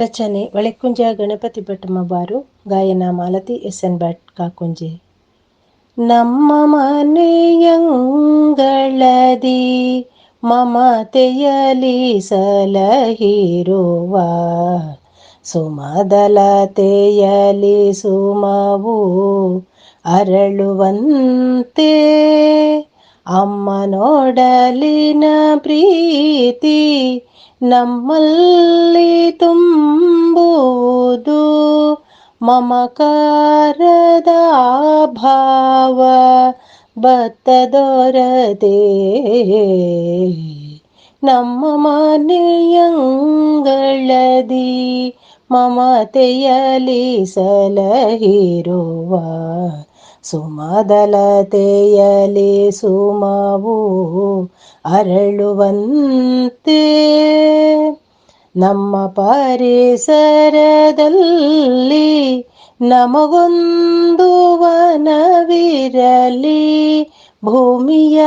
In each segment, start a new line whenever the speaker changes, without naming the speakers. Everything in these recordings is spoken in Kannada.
ರಚನೆ ಒಳೆಕುಂಜ ಗಣಪತಿ ಭಟ್ಟಮ್ಮ ಬಾರು ಗಾಯನ ಮಾಲತಿ ಎಸ್ ಎನ್ ಭಟ್ ಕಾಕುಂಜೆ. ನಮ್ಮ ಮನೆಯಂಗಳದಿ ಮಮತೆಯಲಿ ಸಲಹಿರುವ ಸುಮದಲತೆಯಲಿ ಸುಮವು ಅರಳುವಂತೆ ಅಮ್ಮ ನೋಡಲಿನ ಪ್ರೀತಿ ನಮ್ಮಲ್ಲಿ ತುಂಬುವುದು ಮಮಕಾರದ ಭಾವ ಬತ್ತದೊರದೆ. ನಮ್ಮ ಮನೆಯಂಗಳದಿ ಮಮತೆಯಲಿ ಸಲಹಿರುವ ಸುಮದಲತೆಯಲಿ ಸುಮವು ಅರಳುವಂತೆ. ನಮ್ಮ ಪರಿಸರದಲ್ಲಿ ನಮಗೊಂದು ವನವಿರಲಿ. ಭೂಮಿಯ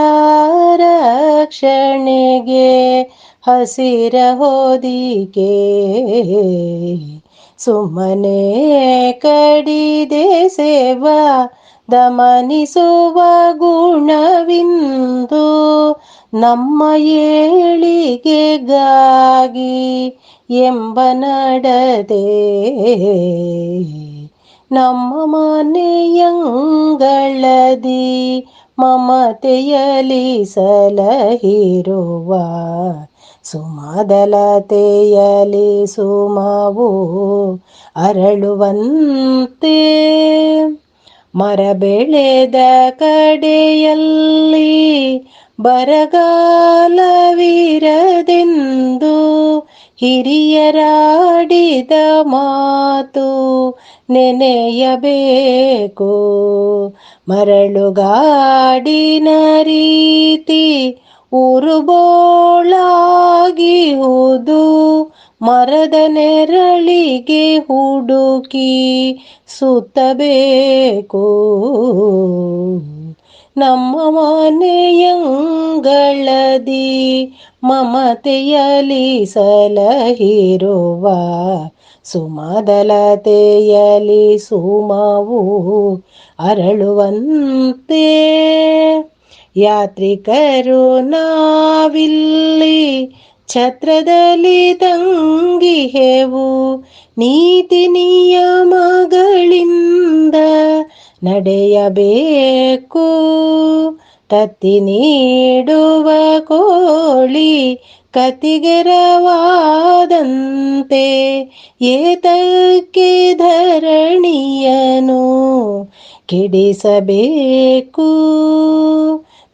ರಕ್ಷಣೆಗೆ ಹಸಿರ ಹೋದಿಕೆ. ಸುಮ್ಮನೆ ಕಡಿದೆ ಸೇವಾ ದಮನಿಸುವ ಗುಣವಿಂದು ನಮ್ಮ ಏಳಿಗೆಗಾಗಿ ಎಂಬ ನಡದೆ. ನಮ್ಮ ಮನೆಯಂಗಳದಿ ಮಮತೆಯಲಿ ಸಲಹಿರುವ ಸುಮದಲತೆಯಲಿ ಸುಮವು ಅರಳುವಂತೆ. ಮರ ಬೆಳೆದ ಕಡೆಯಲ್ಲಿ ಬರಗಾಲವಿರದೆಂದು ಹಿರಿಯರಾಡಿದ ಮಾತು ನೆನೆಯಬೇಕು. ಮರಳುಗಾಡಿನ ರೀತಿ ಉರುಬೋಳಾಗಿಹುದು ಮರದ ನೆರಳಿಗೆ ಹುಡುಕಿ ಸುತ್ತಬೇಕು. ನಮ್ಮ ಮನೆಯಂಗಳದಿ ಮಮತೆಯಲಿ ಸಲಹಿರುವ ಸುಮದಲತೆಯಲಿ ಸುಮವು ಅರಳುವಂತೆ. ಯಾತ್ರಿಕರು ನಾವಿಲ್ಲಿ ಛತ್ರದಲ್ಲಿ ತಂಗಿಹೆವು ನೀತಿ ನಿಯಮಗಳಿಂದ ನಡೆಯಬೇಕು. ತತ್ತಿ ನೀಡುವ ಕೋಳಿ ಕತಿಗೆರವಾದಂತೆ ಏತಕ್ಕೆ ಧರಣಿಯನು ಕೆಡಿಸಬೇಕು.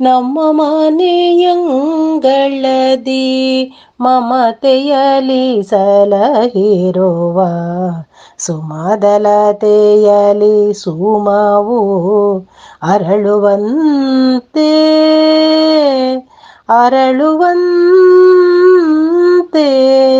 ನಮ್ಮ ಮನೆಯಂಗಳದಿ ಮಮತೆಯಲಿ ಸಲಹಿರುವ ಸುಮದಲತೆಯಲಿ ಸುಮವು ಅರಳುವಂತೆ ಅರಳುವಂತೆ.